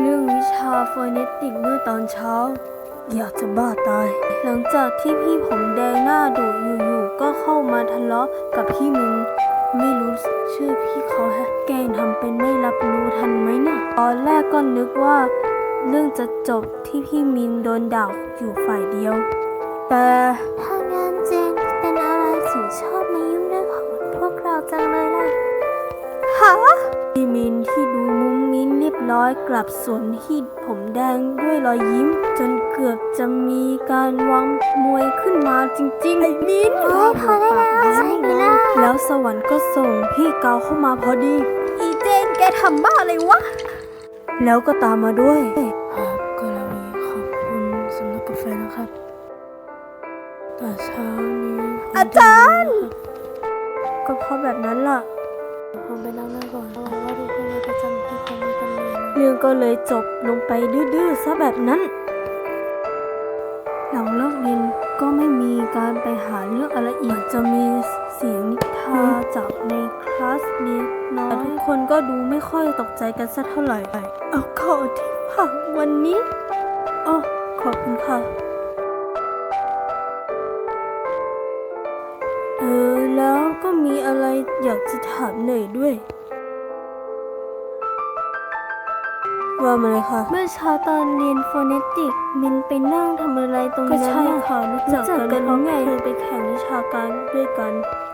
เรื่องวิชาโฟเนติกเมื่อตอนเช้า อยากจะบ้าตาย หลังจากที่พี่ผมแดงหน้าดุอยู่ๆก็เข้ามาทะเลาะกับพี่มิน ไม่รู้ชื่อพี่เขาแฮะแกงทำเป็นไม่รับรู้ทันไหมนะตอนแรกก็นึกว่า เรื่องจะจบที่พี่มินโดนด่าอยู่ฝ่ายเดียว แต่ถ้างั้นเจนเป็นอะไรถึงชอบมายุ่งเรื่องของพวกเราจังเลยล่ะฮะพี่มินที่ดู นเรียบร้อยกลับสวนที่ผมแดงด้วยรอยยิ้ม จนเกือบจะมีการวางมวยขึ้นมาจริงๆไอ้มินโอ้ยพอได้แล้วใช่ไหมล่ะแล้วสวรรค์ก็ส่งพี่เกาเข้ามาพอดี อีเจนแกทำบ้าอะไรวะ แล้วก็ตามมาด้วยครับกลาวีขอบคุณสำนักกาแฟนะครับแต่เช้านี้อาจารย์ ก็เพราะแบบนั้นล่ะ ผมไปนั่งหน้าก่อนหวังว่าทุกคนจะจำที่ผมมีกันเลยนะเรื่องก็เลยจบลงไปดื้อๆซะแบบนั้น หลังเลิกเรียนก็ไม่มีการไปหาเรื่องอะไรอีกจะมีเสียงนิทาจากในคลาสเล็กน้อยทุกคนก็ดูไม่ค่อยตกใจกันสักเท่าไหร่เอาขอที่ผักวันนี้อ๋อขอบคุณค่ะ ก็มีอะไรอยากจะถามหน่อยด้วย ว่ามาเลยค่ะ เมื่อเช้าตอนเรียนโฟเนติก มินไปนั่งทำอะไรตรงนั้นก็ใช่ค่ะรู้จักกันเพราะไงเคยไปแข่งวิชาการด้วยกัน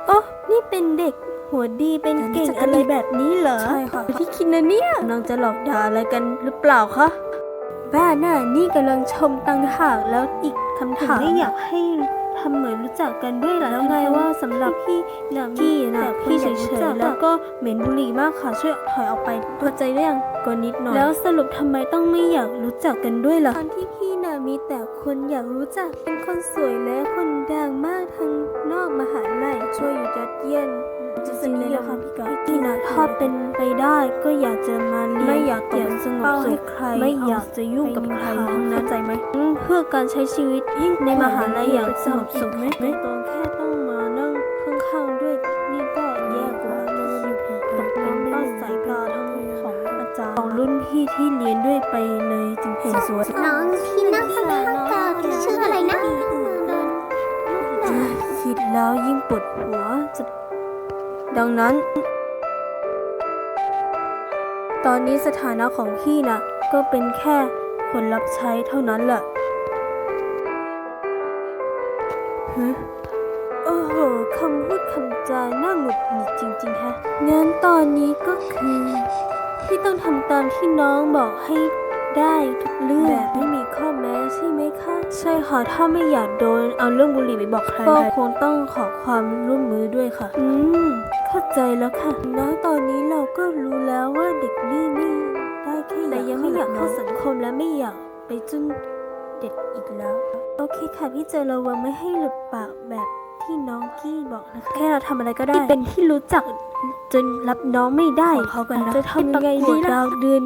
อ๋อนี่เป็นเด็กหัวดีเป็นเก่งอะไรแบบนี้เหรอ ใช่ค่ะที่คิดนะเนี่ยน้องจะหลอกด่าอะไรกันหรือเปล่าคะบ้าหน้านี่กำลังชมตังหากแล้วอีกคำถามไม่อยากให้ ทำเหมือนรู้จักกันด้วยเหรอแล้วไงว่าสำหรับพี่นะพี่นะพี่เฉยๆแล้วก็เหม็นบุหรี่มากค่ะช่วยถอยออกไปพอใจหรือยังก็นิดหน่อย แล้วสรุปทำไมต้องไม่อยากรู้จักกันด้วยล่ะตอนที่พี่น่ะมีแต่คนอยากรู้จักเป็นคนสวยและคนดังมากทั้งนอกมหาลัยช่วย ถ้าเป็นไปได้ก็อยากจะมาเรียนไม่อยากตกสงบสุขใคร ไม่อยากจะยุ่งกับใครทั้งนั้นใจไหมเพื่อการใช้ชีวิตในมหาลัยอย่างสงบสุขไหมไม่ต้องแค่ต้องมานั่งข้างๆด้วย นี่ก็แย่กว่าตกเป็นเป้าสายตาทั้งของอาจารย์ของรุ่นพี่ที่เรียนด้วยไปเลยจริงๆสวยน้องที่นั่งข้างๆกันชื่ออะไรนะคิดแล้วยิ่งปวดหัวจะดังนั้น ตอนนี้สถานะของพี่น่ะ ก็เป็นแค่คนรับใช้เท่านั้นแหละฮึโอ้โหคำพูดคำจาน่าหงุดหงิดจริงๆฮะงั้นตอนนี้ก็คือ พี่ต้องทำตามที่น้องบอกให้ได้ทุกเรื่องแบบไม่มีข้อ ใช่ค่ะ ถ้าไม่อยากโดนเอาเรื่องบุหรี่ไปบอกใครก็คงต้องขอความร่วมมือด้วยค่ะ อืม เข้าใจแล้วค่ะนะตอนนี้เราก็รู้แล้วว่าเด็กนี่ไม่ได้แค่แต่ยังไม่อยากเข้าสังคมและไม่อยากไปจุนเด็กอีกแล้ว โอเคค่ะพี่เจระวังไม่ให้หลุดปากแบบที่น้องกี้บอกนะคะ แค่เราทำอะไรก็ได้ที่เป็นที่รู้จักจนรับน้องไม่ได้เขากันนะจะทำยังไงดีล่ะดาวเดือน